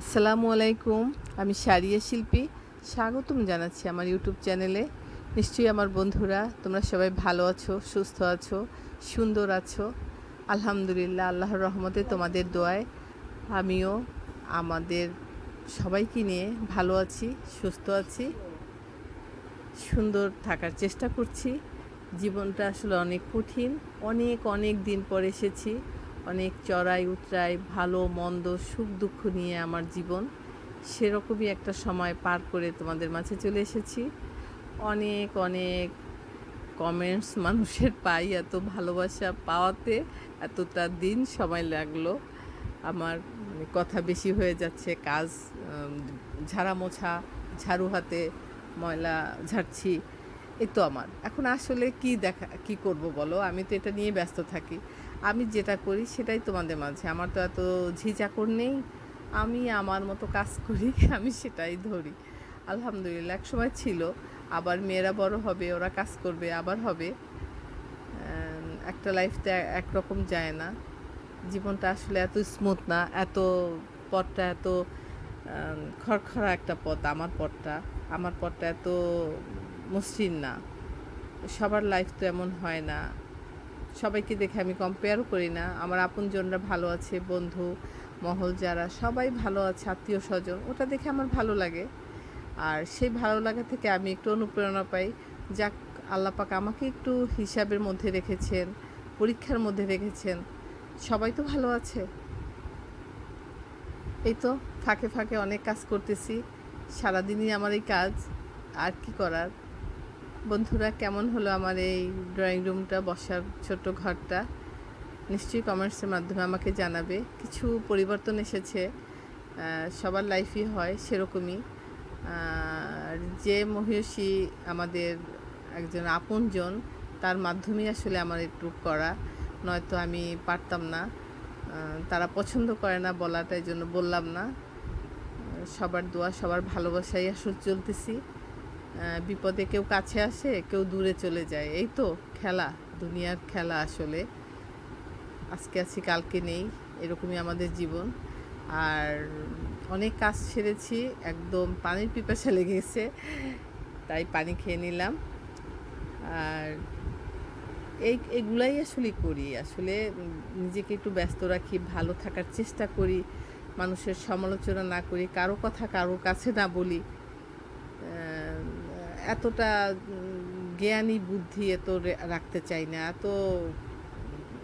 আসসালামু আলাইকুম, আমি সারিয়া শিল্পী। স্বাগতম জানাচ্ছি আমার ইউটিউব চ্যানেলে। নিশ্চয়ই আমার বন্ধুরা, তোমরা সবাই ভালো আছো, সুস্থ আছো, সুন্দর আছো। আলহামদুলিল্লাহ, আল্লাহর রহমতে তোমাদের দোয়ায় আমিও আমাদের সবাইকে নিয়ে ভালো আছি, সুস্থ আছি, সুন্দর থাকার চেষ্টা করছি। জীবনটা আসলে অনেক কঠিন, অনেক অনেক দিন পর এসেছি। অনেক চড়াই উতরাই, ভালো, মন্দ, সুখ, দুঃখ নিয়ে আমার জীবন। সেরকমই একটা সময় পার করে তোমাদের মাঝে চলে এসেছি। অনেক অনেক কমেন্টস মানুষের পাই এত ভালোবাসা পাওয়াতে, এতটা দিন সময় লাগল। আমার মানে কথা বেশি হয়ে যাচ্ছে, কাজ ঝাড়া মোছা ঝাড়ু হাতে ময়লা ঝাড়ছি এই তো আমার। এখন আসলে কি দেখা, কি করব বলো? আমি তো এটা নিয়ে ব্যস্ত থাকি। আমি যেটা করি সেটাই তোমাদের মাঝে। আমার তো এত ঝিঝাকর নেই। আমি আমার মতো কাজ করি, আমি সেটাই ধরি। আলহামদুলিল্লাহ এক সময় ছিল। আবার মেয়েরা বড় হবে, ওরা কাজ করবে, আবার হবে। একটা লাইফতে একরকম যায় না। জীবনটা আসলে এত স্মুথ না, এত পথটা এত খড়খড়া একটা পথ আমার পথটা। আমার পথটা এত মসৃণ না। সবার লাইফ তো এমন হয় না। সবাইকে দেখে আমি কম্পেয়ারও করি না। আমার আপনজনরা ভালো আছে, বন্ধু, মহল যারা, সবাই ভালো আছে, আত্মীয় স্বজন, ওটা দেখে আমার ভালো লাগে। আর সেই ভালো লাগা থেকে আমি একটু অনুপ্রেরণা পাই। যাক আল্লাপাক আমাকে একটু হিসাবের মধ্যে রেখেছেন, পরীক্ষার মধ্যে রেখেছেন। সবাই তো ভালো আছে। এই তো, ফাঁকে ফাঁকে অনেক কাজ করতেছি। সারাদিনই আমার এই কাজ, আর কি করার? বন্ধুরা, কেমন হলো আমার এই ড্রয়িং রুমটা বসার ছোট্ট ঘরটা? নিশ্চয়ই কমেন্টসের মাধ্যমে আমাকে জানাবে। কিছু পরিবর্তন এসেছে সবার লাইফই হয় সেরকমই। যে মহিষী আমাদের একজন আপনজন, তার মাধ্যমেই আসলে আমার একটু করা। নয়তো আমি পারতাম না। তারা পছন্দ করে না বলাটা এই জন্য বললাম না। সবার দোয়া, সবার ভালোবাসাই আসলে চলতেছি। বিপদে কেউ কাছে আসে, কেউ দূরে চলে যায়। এই তো খেলা, দুনিয়ার খেলা আসলে। আজকে আছি, কালকে নেই, এরকমই আমাদের জীবন। আর অনেক কাজ সেরেছি, একদম পানির পিপাসা লেগে গেছে তাই পানি খেয়ে নিলাম। আর এই, এগুলাই আসলে করি। আসলে নিজেকে একটু ব্যস্ত রাখি, ভালো থাকার চেষ্টা করি, মানুষের সমালোচনা না করি, কারও কথা কারও কাছে না বলি। এতটা জ্ঞানী বুদ্ধি এত রাখতে চাই না। এত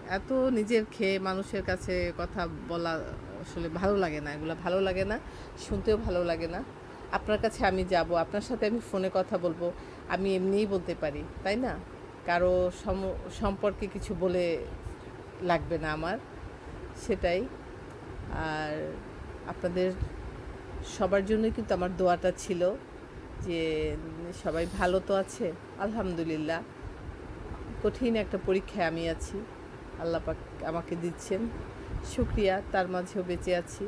এত নিজের খেয়ে মানুষের কাছে কথা বলা আসলে ভালো লাগে না। এগুলো ভালো লাগে না, শুনতেও ভালো লাগে না। আপনার কাছে আমি যাব, আপনার সাথে আমি ফোনে কথা বলব, আমি এমনিই বলতে পারি, তাই না? কারও সম- সম্পর্কে কিছু বলে লাগবে না আমার, সেটাই। আর আপনাদের সবার জন্যই কিন্তু আমার দোয়াটা ছিল যে সবাই ভালো তো আছে আলহামদুলিল্লাহ। কঠিন একটা পরীক্ষায় আমি আছি আল্লাহ পাক আমাকে দিচ্ছেন। শুক্রিয়া তার মাঝেও বেঁচে আছি।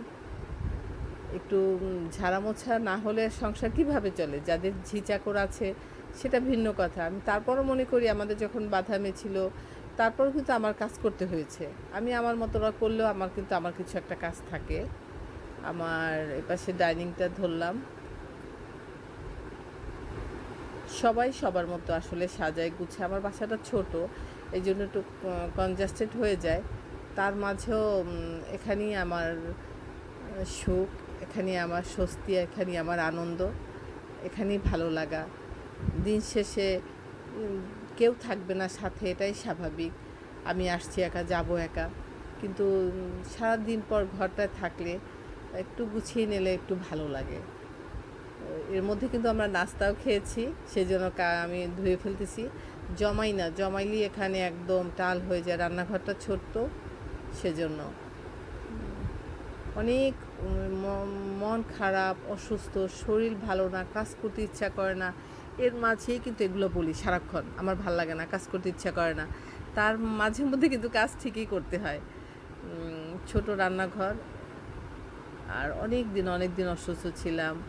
একটু উম, ঝাড়া মোছা না হলে সংসার কীভাবে চলে? যাদের ঝিচাকর আছে সেটা ভিন্ন কথা। আমি তারপরও মনে করি আমাদের যখন বাধা ছিল তারপরও কিন্তু আমার কাজ করতে হয়েছে। আমি আমার মতোরা করলেও আমার কিন্তু আমার কিছু একটা কাজ থাকে। আমার এপাশে ডাইনিংটা ধরলাম। সবাই সবার মতো আসলে সাজায় গুছে আমার বাসাটা ছোট, এই জন্য একটু কনজাস্টেড হয়ে যায়। তার মাঝেও এখানেই আমার সুখ, এখানেই আমার স্বস্তি, এখানেই আমার আনন্দ, এখানেই ভালো লাগা। দিন শেষে কেউ থাকবে না সাথে, এটাই স্বাভাবিক। আমি আসছি একা, যাব একা। কিন্তু সারাদিন পর ঘরটায় থাকলে, একটু গুছিয়ে নিলে একটু ভালো লাগে। এর মধ্যে কিন্তু আমরা নাস্তাও খেয়েছি, সেজন্য কা- আমি ধুয়ে ফেলতেছি। জমাই না, জমাইলি এখানে একদম টাল হয়ে যায়, রান্নাঘরটা ছোট্ট, সেজন্য। অনেক মন খারাপ, অসুস্থ, শরীর ভালো না, কাজ করতে ইচ্ছা করে না। এর মাঝেই কিন্তু এগুলো বলি সারাক্ষণ, আমার ভালো লাগে না, কাজ করতে ইচ্ছা করে না। তার মাঝে মধ্যে কিন্তু কাজ ঠিকই করতে হয়। ছোট রান্নাঘর, আর অনেক দিন অনেক দিন অসুস্থ ছিলাম।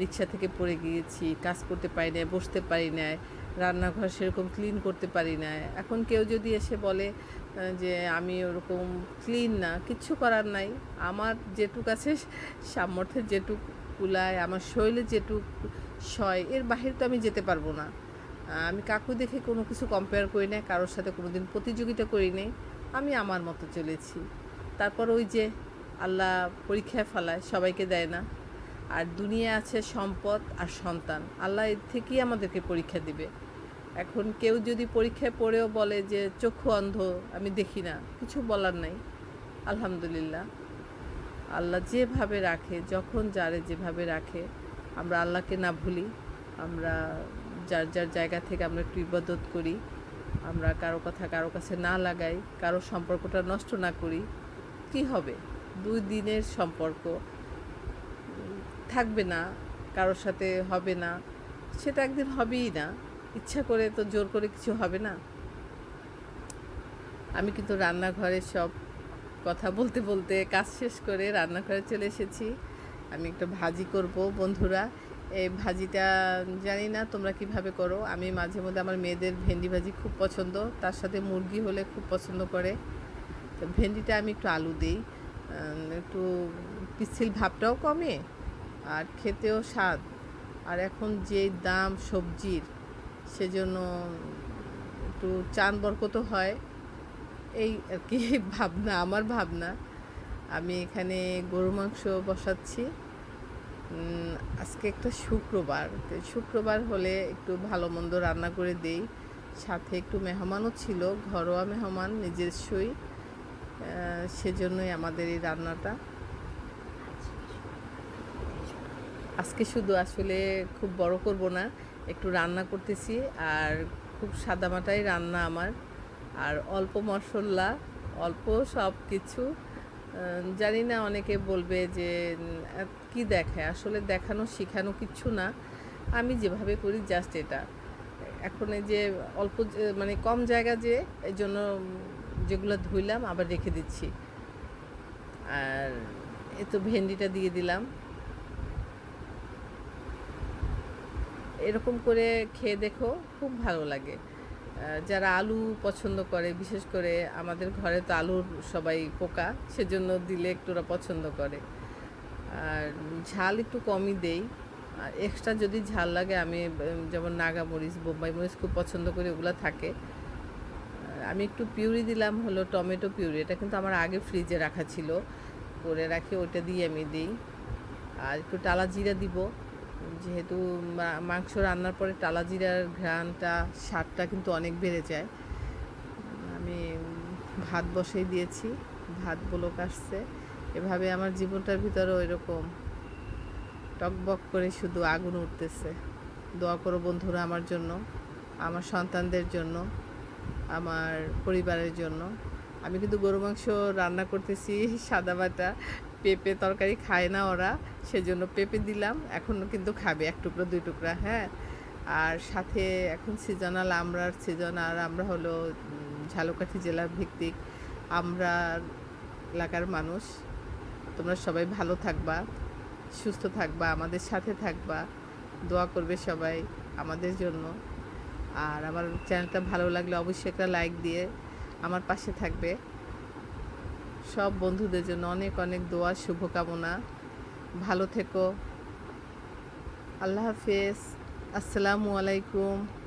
রিক্সা থেকে পড়ে গিয়েছি, কাজ করতে পারি না বসতে পারি না রান্নাঘর সেরকম ক্লিন করতে পারি না এখন কেউ যদি এসে বলে যে আমি ওরকম ক্লিন না, কিচ্ছু করার নাই। আমার যেটুক আছে, সামর্থ্যের যেটুক কুলায়, আমার শরীরে যেটুক সয়, এর বাহিরে তো আমি যেতে পারব না। আমি কাকু দেখে কোনো কিছু কম্পেয়ার করি না কারোর সাথে কোনো দিন প্রতিযোগিতা করি নাই, আমি আমার মতো চলেছি। তারপর ওই যে আল্লাহ পরীক্ষায় ফেলায়, সবাইকে দেয় না। আর দুনিয়া আছে সম্পদ আর সন্তান। আল্লাহ এর থেকেই আমাদেরকে পরীক্ষা দিবে। এখন কেউ যদি পরীক্ষায় পড়েও বলে যে, চক্ষু অন্ধ, আমি দেখি না। কিছু বলার নাই। আলহামদুলিল্লাহ। আল্লাহ যেভাবে রাখে, যখন যারে যেভাবে রাখে, আমরা আল্লাহকে না ভুলি, আমরা যার যার জায়গা থেকে আমরা একটু ইবাদত করি, আমরা কারও কথা কারও কাছে না লাগাই, কারও সম্পর্কটা নষ্ট না করি, কি হবে? দুই দিনের সম্পর্ক। থাকবে না, কারোর সাথে হবে না, সেটা একদিন হবেই না। ইচ্ছা করে তো জোর করে কিছু হবে না। আমি কিন্তু রান্নাঘরে সব কথা বলতে বলতে কাজ শেষ করে রান্নাঘরে চলে এসেছি। আমি একটা ভাজি করব, বন্ধুরা। এই ভাজিটা জানি না তোমরা কীভাবে করো। আমি মাঝে মধ্যে আমার মেয়েদের ভেন্ডি ভাজি খুব পছন্দ, তার সাথে মুরগি হলে খুব পছন্দ করে। তো ভেন্ডিটা আমি একটু আলু দিই একটু পিচ্ছিল ভাবটাও কমে। আর খেতেও স্বাদ। আর এখন যে দাম সবজির, সেজন্য একটু চান বরকত হয়। এই আর কি ভাবনা, আমার ভাবনা। আমি এখানে গরু মাংস বসাচ্ছি। আজকে একটা শুক্রবার। শুক্রবার হলে একটু ভালো মন্দ রান্না করে দেই। সাথে একটু মেহমানও ছিল, ঘরোয়া মেহমান নিজস্বই সেজন্যই আমাদের এই রান্নাটা। আজকে শুধু আসলে খুব বড় করব না, একটু রান্না করতেছি আর খুব সাদামাটাই রান্না আমার। আর অল্প মশলা, অল্প সব কিছু জানি না অনেকে বলবে যে কি দেখায় আসলে দেখানো, শেখানো কিচ্ছু না। আমি যেভাবে করি জাস্ট এটা। এখন যে অল্প মানে কম জায়গা যে, এই জন্য যেগুলো ধুইলাম আবার রেখে দিচ্ছি। আর এ তো ভেন্ডিটা দিয়ে দিলাম। এরকম করে খেয়ে দেখো, খুব ভালো লাগে। যারা আলু পছন্দ করে, বিশেষ করে আমাদের ঘরে তো আলুর সবাই পোকা, সেজন্য দিলে একটু ওরা পছন্দ করে। আর ঝাল একটু কমই দেই। আর এক্সট্রা যদি ঝাল লাগে, আমি যেমন নাগা মরিচ বোম্বাই মরিচ খুব পছন্দ করি, ওগুলো থাকে। আমি একটু পিউরি দিলাম হলো টমেটো পিউরি, এটা কিন্তু আমার আগে ফ্রিজে রাখা ছিল। করে রাখি ওটা দিয়ে আমি দিই। আর একটু টালা জিরা দিব। যেহেতু মাংস রান্নার পরে টালা জিরার ঘ্রাণটা, স্বাদটা কিন্তু অনেক বেড়ে যায়। আমি ভাত বসাই দিয়েছি, ভাত বলক আসছে। এভাবে আমার জীবনটার ভিতরে এরকম টকবক করে শুধু আগুন উঠতেছে। দোয়া করো বন্ধুরা আমার জন্য, আমার সন্তানদের জন্য, আমার পরিবারের জন্য। আমি কিন্তু গরু মাংস রান্না করতেছি, সাদা বাটা পেঁপে তরকারি খায় না ওরা, সেজন্য পেঁপে দিলাম। এখনও কিন্তু খাবে, এক টুকরো, দুই টুকরা হ্যাঁ। আর সাথে এখন সিজনাল আমরার সিজন আর আমরা হলো ঝালকাঠি জেলার ভিত্তিক আমরা এলাকার মানুষ। তোমরা সবাই ভালো থাকবা, সুস্থ থাকবা, আমাদের সাথে থাকবা, দোয়া করবে সবাই আমাদের জন্য। আর আমার চ্যানেলটা ভালো লাগলে অবশ্যই একটা লাইক দিয়ে আমার পাশে থাকবে। সব বন্ধুদের জন্য অনেক অনেক দোয়া শুভকামনা। ভালো থেকো। আল্লাহ হাফেজ। আসসালামু আলাইকুম।